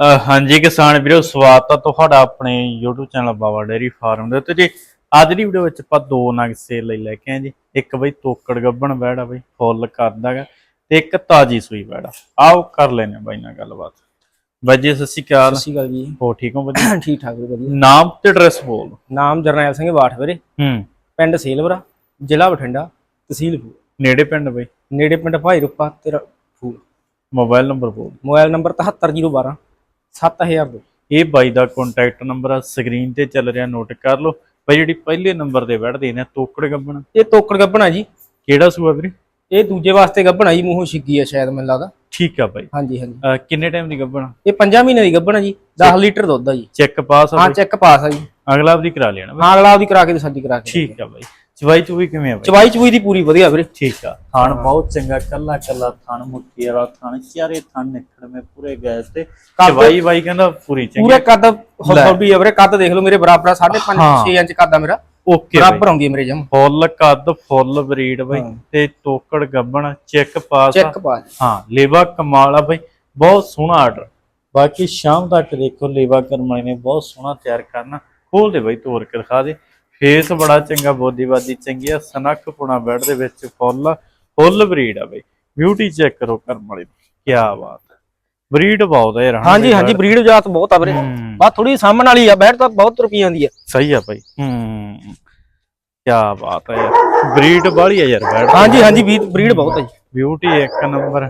ਹਾਂਜੀ ਕਿਸਾਨ ਵੀਰੋ ਸਵਾਗਤ ਹੈ ਤੁਹਾਡਾ ਆਪਣੇ YouTube channel Baba dairy farm ਦੇ ਉੱਤੇ ਜੀ। ਅੱਜ ਦੀ ਵੀਡੀਓ ਵਿੱਚ ਆਪਾਂ ਦੋ ਨਗ ਸੇਲ ਲਈ ਲੈ ਕੇ ਆਏ ਜੀ। ਇੱਕ ਬਈ ਤੋਕੜ ਗੱਬਣ ਬੈੜਾ ਬਈ ਫੁੱਲ ਕਰਦਾਗਾ ਤੇ ਇੱਕ ਤਾਜੀ ਸੂਈ ਬੈੜਾ ਆਓ ਕਰ ਲੈਨੇ ਬਾਈ ਨਾਲ ਗੱਲਬਾਤ। ਬਾਈ ਜੀ ਸਤਿ ਸ਼੍ਰੀ ਅਕਾਲ। ਸਤਿ ਸ਼੍ਰੀ ਅਕਾਲ ਜੀ। ਹੋ ਠੀਕ ਹੋ ਵਧੀਆ ਠੀਕ ਠਾਕ ਵੀਰੇ ਵਧੀਆ। ਨਾਮ ਤੇ ਐਡਰੈਸ ਬੋਲ। ਨਾਮ ਜਰਨੈਲ ਸਿੰਘ ਬਾਠ ਵੀਰੇ ਹੂੰ। ਪਿੰਡ ਸੇਲਵਰਾ ਜ਼ਿਲ੍ਹਾ ਬਠਿੰਡਾ ਤਹਿਸੀਲ ਫੂਲ। ਨੇੜੇ ਪਿੰਡ ਬਈ? ਨੇੜੇ ਪਿੰਡ ਭਾਈ ਰੁਪਾ ਤੇਰਾ ਫੂਲ। ਮੋਬਾਈਲ ਨੰਬਰ ਬੋਲ। ਮੋਬਾਈਲ ਨੰਬਰ 77012 7002 ਇਹ ਬਾਈ ਦਾ ਕੰਟੈਕਟ ਨੰਬਰ ਆ ਸਕਰੀਨ ਤੇ ਚੱਲ ਰਿਹਾ ਨੋਟ ਕਰ ਲਓ। ਬਾਈ ਜਿਹੜੀ ਪਹਿਲੇ ਨੰਬਰ ਦੇ ਬੈਠਦੇ ਨੇ ਤੋਕੜ ਗੱਬਣ। ਇਹ ਤੋਕੜ ਗੱਬਣਾ ਜੀ। ਕਿਹੜਾ ਸੂਆ ਵੀਰੇ? ਇਹ ਦੂਜੇ ਵਾਸਤੇ ਗੱਬਣਾ ਜੀ ਮੂੰਹੋਂ ਛਿੱਗੀ ਆ ਸ਼ਾਇਦ ਮੈਨੂੰ ਲੱਗਦਾ। ਠੀਕ ਆ ਬਾਈ। ਹਾਂਜੀ ਹਾਂਜੀ। ਕਿੰਨੇ ਟਾਈਮ ਦੀ ਗੱਬਣ? ਇਹ 5 ਮਹੀਨੇ ਦੀ ਗੱਬਣਾ ਜੀ 10 ਲੀਟਰ ਦੁੱਧ ਆ ਜੀ। ਚੈੱਕ ਪਾਸ ਆ ਹਾਂ? ਚੈੱਕ ਪਾਸ ਆ ਜੀ। ਅਗਲਾ ਵੀ ਕਰਾ ਲੈਣਾ। ਹਾਂ ਅਗਲਾ ਉਹਦੀ ਕਰਾ ਕੇ ਤੇ ਸਾਡੀ ਕਰਾ ਕੇ ਠੀਕ ਆ ਬਾਈ। ਚਵਾਈ ਚੂਈ ਕਿਵੇਂ ਆ ਬਾਈ? ਚਵਾਈ ਚਵੂਈ ਦੀ ਪੂਰੀ ਵਧੀਆ ਵੀਰੇ। ਠੀਕ ਆ। ਥਣ ਬਹੁਤ ਚੰਗਾ ਕੱਲਾ ਕੱਲਾ ਥਣ ਮੁੱਠੀ ਵਾਲਾ ਥਣ ਚਾਰੇ ਥਣ ਨਿਕੜਵੇਂ ਪੂਰੇ ਗੈਸ ਤੇ। ਚਵਾਈ ਬਾਈ ਕਹਿੰਦਾ ਪੂਰੀ ਚੰਗੀ। ਪੂਰੇ ਕੱਦ ਹੌਲੀ ਆ ਵੀਰੇ ਕੱਦ ਦੇਖ ਲਓ ਮੇਰੇ ਬਰਾਬਰ 5.5 ਹਾਂ। 6 ਇੰਚ ਕੱਦ ਆ ਮੇਰਾ। ਓਕੇ ਬਰਾਬਰ ਆਉਂਦੀ ਮੇਰੇ ਜਮ। ਫੁੱਲ ਕੱਦ ਫੁੱਲ ਬਰੀਡ ਬਾਈ। ਤੇ ਤੋਕੜ ਗੱਬਣ ਚੈੱਕ ਪਾਸ ਚੈੱਕ ਪਾਸ ਹਾਂ ਲੇਵਾ ਕਮਾਲ ਆ ਬਾਈ। ਬਹੁਤ ਸੋਹਣਾ ਆਰਡਰ ਬਾਕੀ ਸ਼ਾਮ ਤੱਕ ਦੇਖੋ ਲੇਵਾ ਕਰਮਾਈ ਨੇ ਬਹੁਤ ਸੋਹਣਾ ਤਿਆਰ ਕਰਨਾ। ਖੋਲ ਦੇ ਬਾਈ ਤੋਰ ਕੇ ਦਿਖਾ ਦੇ। ਫੇਸ ਬੜਾ ਚੰਗਾ ਬੋਦੀਵਾਦੀ ਚੰਗੀ ਆ ਸਨੱਖ ਪੁਣਾ ਬੈਡ ਦੇ ਵਿੱਚ ਫੁੱਲ ਫੁੱਲ ਬਰੀਡ ਆ ਬਾਈ। ਬਿਊਟੀ ਚੈੱਕ ਕਰੋ ਕਰਮ ਵਾਲੀ ਕੀ ਬਾਤ ਬਰੀਡ ਬਹੁਤ ਯਾਰ ਹਨਾ ਹਾਂਜੀ ਹਾਂਜੀ ਬਰੀਡ ਜਾਤ ਬਹੁਤ ਆ ਵੀਰੇ। ਹੂੰ, ਬਾ ਥੋੜੀ ਸਾਹਮਣ ਵਾਲੀ ਆ ਬੈਠ ਤਾਂ ਬਹੁਤ ਰੁਪਈਆਂ ਦੀ ਆ। ਸਹੀ ਆ ਬਾਈ। ਹੂੰ। ਕੀ ਬਾਤ ਆ ਯਾਰ। ਬਰੀਡ ਵਾਲੀ ਆ ਯਾਰ ਬੈਡ। ਹਾਂਜੀ ਹਾਂਜੀ ਬਰੀਡ ਬਹੁਤ ਆ ਜੀ। ਬਿਊਟੀ ਇੱਕ ਨੰਬਰ।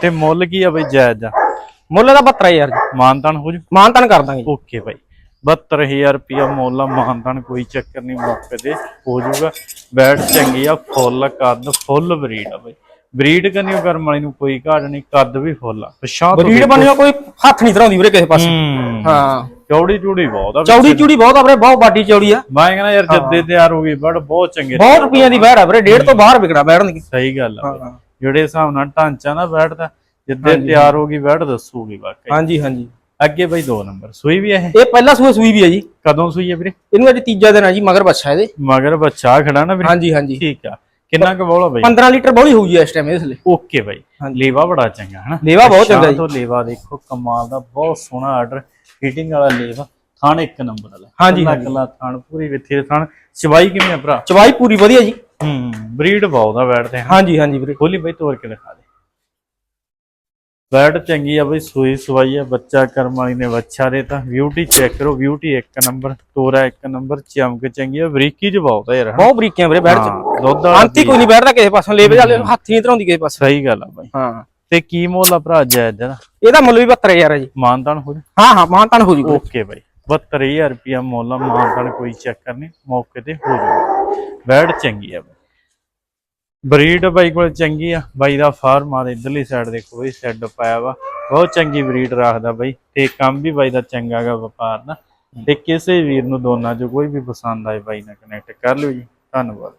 ਤੇ ਮੁੱਲ ਕੀ ਆ ਬਾਈ ਜਾਇਜ਼ ਆ? ਮੁੱਲ ਦਾ 72000 ਜੀ। ਮਾਨਤਾਨ ਹੋ ਜੂ? ਮਾਨਤਨ ਕਰ ਦਾਂਗੇ ਜੀ। ਓਕੇ ਬਾਈ। 72000 ਰੁਪਿਆ ਮੁੱਲ ਆ ਮਾਨਤਾਨ ਕੋਈ ਚੱਕਰ ਨਹੀਂ ਮੌਕੇ ਤੇ ਹੋ ਜਾਊਗਾ। ਬੈਡ ਚੰਗੀ ਆ ਫੁੱਲ ਕੱਦ ਫੁੱਲ ਬਰੀਡ ਆ ਬਾਈ। ਬਰੀਡ ਕਰਨੀ ਕਰਮ ਵਾਲੀ ਨੂੰ ਕੋਈ ਘਾਟ ਨਹੀਂ ਕੱਦ ਵੀ ਫੁੱਲ ਆ। ਪਛਾਣ ਬਰੀਡ ਬਣਿਆ ਕੋਈ ਹੱਥ ਨਹੀਂ ਧਰਾਉਂਦੀ ਵੀਰੇ ਕਿਸੇ ਪਾਸੇ। ਹੂੰ। ਚੌੜੀ ਚੂੜੀ ਬਹੁਤ ਆ ਚੌੜੀ ਚੂੜੀ ਬਹੁਤ ਆ ਵੀਰੇ ਬਹੁਤ ਬਾਡੀ ਚੌੜੀ ਆ। ਮੈਂ ਕਹਿੰਦਾ ਯਾਰ ਜੱਦੇ ਤਿਆਰ ਹੋ ਗਈ ਬੜ ਬਹੁਤ ਚੰਗੇ ਬਹੁਤ ਰੁਪਈਆਂ ਦੀ ਬੈੜ ਆ ਵੀਰੇ ਡੇਢ ਤੋਂ ਬਾਹਰ ਵਿਕਣਾ ਬੈੜਨ ਦੀ। ਸਹੀ ਗੱਲ ਆ ਜਿਹੜੇ ਹਿਸਾਬ ਨਾਲ ਢਾਂਚਾ ਨਾ ਬੈਡ ਦਾ ਜਿੱਦੇ ਤਿਆਰ ਹੋ ਗਈ ਬੈਡ ਦੱਸੂਗੀ ਵਾਕਈ। ਹਾਂਜੀ ਹਾਂਜੀ। ਅੱਗੇ ਬਾਈ ਦੋ ਨੰਬਰ ਸੂਈ ਵੀ ਇਹ? ਇਹ ਪਹਿਲਾ ਸੂਆ ਸੂਈ ਵੀ ਆ ਜੀ। ਕਦੋਂ ਸੂਈ ਹੈ ਵੀਰੇ? ਇਹਨੂੰ ਅੱਜ ਤੀਜਾ ਦਿਨ ਆ ਜੀ ਮਗਰ ਬੱਚਾ ਇਹਦੇ। ਮਗਰ ਬੱਚਾ ਖੜਾ ਨਾ ਵੀਰੇ? ਹਾਂਜੀ ਹਾਂਜੀ। ਠੀਕ ਆ। ਕਿੰਨਾ ਕੁ ਬੋਲਾ ਬਾਈ? 15 ਲੀਟਰ ਬੋਲੀ ਹੋਊ ਜੀ ਇਸ ਟਾਈਮ ਇਸ ਲਈ ਓਕੇ ਬਾਈ। ਲੇਵਾ ਬੜਾ ਚੰਗਾ ਹਨਾ? ਲੇਵਾ ਬਹੁਤ ਚੰਗਾ ਜੀ। ਤੋਂ ਲੇਵਾ ਦੇਖੋ ਕਮਾਲ ਦਾ ਬਹੁਤ ਸੋਹਣਾ ਆਰਡਰ ਫਿਟਿੰਗ ਵਾਲਾ ਲੇਵਾ ਥਾਣ ਇੱਕ ਨੰਬਰ ਵਾਲਾ। ਹਾਂਜੀ, ਕੱਲਾ ਕੱਲਾ ਥਾਣ ਪੂਰੀ ਵਿੱਥੇ ਥਾਣ। ਚਵਾਈ ਕਿਵੇਂ ਆ ਭਰਾ? ਚਵਾਈ ਪੂਰੀ ਵਧੀਆ ਜੀ। ਹੂੰ ਬਰੀਡ ਬਹੁਤ ਆ ਬੈਠਦੇ ਹਾਂ ਹਾਂਜੀ ਹਾਂਜੀ ਵੀਰੇ। ਖੋਲੀ ਬਈ ਤੋੜ ਕੇ ਦਿਖਾ ਦੇ। ਬੈਡ ਚੰਗੀ ਆ ਬਈ ਸੂਈ ਸਵਾਈ ਆ ਬੱਚਾ ਕਰਮ ਵਾਲੀ ਨੇ ਬੱਚਾ ਦੇ ਤਾਂ ਬਿਊਟੀ ਚੈੱਕ ਕਰੋ ਬਿਊਟੀ ਇੱਕ ਨੰਬਰ ਤੋਰਾ ਇੱਕ ਨੰਬਰ ਚਮਕ ਚੰਗੀ ਆ ਬਰੀਕੀ ਚ ਬਹੁਤ ਆ ਯਾਰ ਬਹੁਤ ਬਰੀਕੀਆਂ ਵੀਰੇ ਬੈੜ ਚ ਦੁੱਧ ਵਾਲਾ ਅੰਤੀ ਕੋਈ ਨਹੀਂ ਬੈਠਦਾ ਕਿਸੇ ਪਾਸੋਂ ਲੇਵੇ ਵਾਲੇ ਹੱਥ ਨਹੀਂ ਧਰਾਉਂਦੀ ਕਿਸੇ ਪਾਸੇ। ਸਹੀ ਗੱਲ ਆ ਬਾਈ। ਹਾਂ। ਤੇ ਕੀ ਮੁੱਲ ਆ ਭਰਾ ਜਾਇਜ਼ ਦਾ ਇਹਦਾ ਮੁੱਲ ਵੀ 72000 ਹੈ ਜੀ। ਮਾਨਤਾਨ ਹੋ ਜਾ? ਹਾਂ ਹਾਂ ਮਾਨਤਨ ਹੋ ਜੂਗਾ ਓਕੇ ਬਾਈ। 72000 ਰੁਪਿਆ ਮੁੱਲ ਆ ਮਾਨਤਾਨ ਕੋਈ ਚੱਕਰ ਨਹੀਂ ਮੌਕੇ ਤੇ ਹੋ ਜਾਊਗਾ ਬੈਡ ਚੰਗੀ ਆ ਬਰੀਡ ਬਾਈ ਕੋਲ ਚੰਗੀ ਆ, ਬਾਈ ਦਾ ਫਾਰਮ ਆ ਦੇ ਇਧਰਲੀ ਸਾਈਡ ਦੇ ਕੋਈ ਸ਼ੈੱਡ ਪਾਇਆ ਵਾ। ਬਹੁਤ ਚੰਗੀ ਬਰੀਡ ਰੱਖਦਾ ਬਾਈ, ਤੇ ਕੰਮ ਵੀ ਬਾਈ ਦਾ ਚੰਗਾ ਗਾ ਵਪਾਰ ਦਾ ਤੇ ਕਿਸੇ ਵੀਰ ਨੂੰ ਦੋਨਾਂ ਚੋਂ ਕੋਈ ਵੀ ਪਸੰਦ ਆਏ ਬਾਈ ਨਾਲ ਕਨੈਕਟ ਕਰ ਲਿਓ ਜੀ। ਧੰਨਵਾਦ।